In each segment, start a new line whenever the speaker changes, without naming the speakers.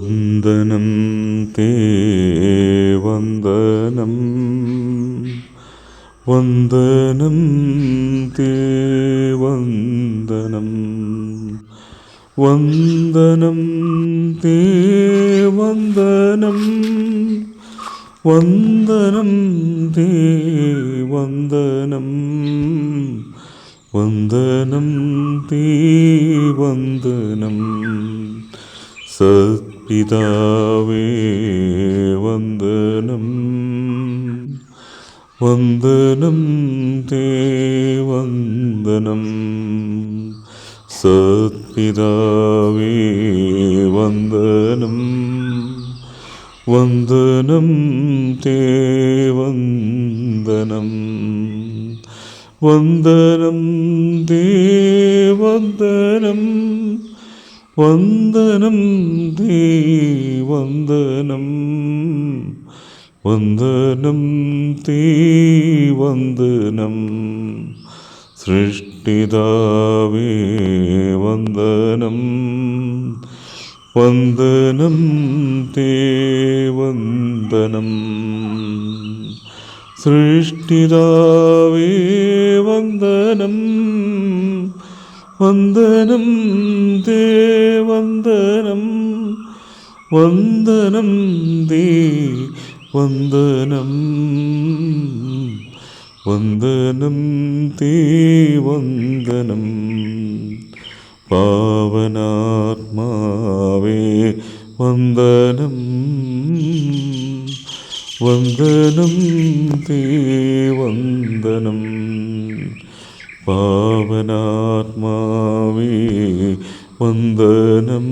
വന്ദനം തേ വന്ദനം. വന്ദനം തേ വന്ദനം. വന്ദനം തേ വന്ദനം. വന്ദനം തേ വന്ദനം. വന്ദനം തേ വന്ദനം. സത്പിതാവേ വന്ദനം. വന്ദനം തേ വന്ദനം. സത്പിതാവേ വന്ദനം. വന്ദനം തേ വന്ദനം. വന്ദനം തേ വന്ദനം. വന്ദനം തീ വന്ദനം വന്ദനം തേ വന്ദനം സൃഷ്ടിതാവേ വന്ദനം. വന്ദനം തേ വന്ദനം സൃഷ്ടിതാവേ വന്ദനം. വന്ദനം തേ വന്ദനം വന്ദനം ദേ വന്ദനം വന്ദനം തേ വന്ദനം. പാവനാത്മാവേ വന്ദനം വന്ദനം തേ വന്ദനം. പാവനാത്മാവേ വന്ദനം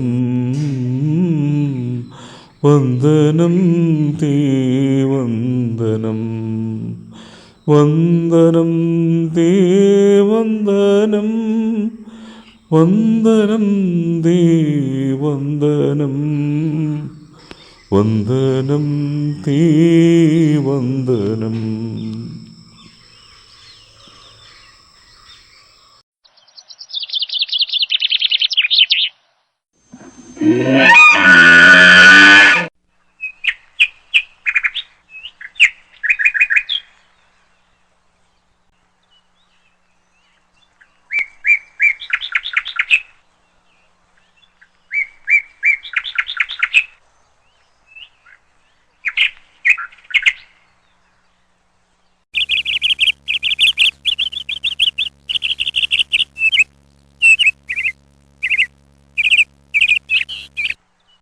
വന്ദനം തീ വന്ദനം വന്ദനം തീ വന്ദനം വന്ദനം തീ വന്ദനം വന്ദനം തീ വന്ദനം.
Yeah.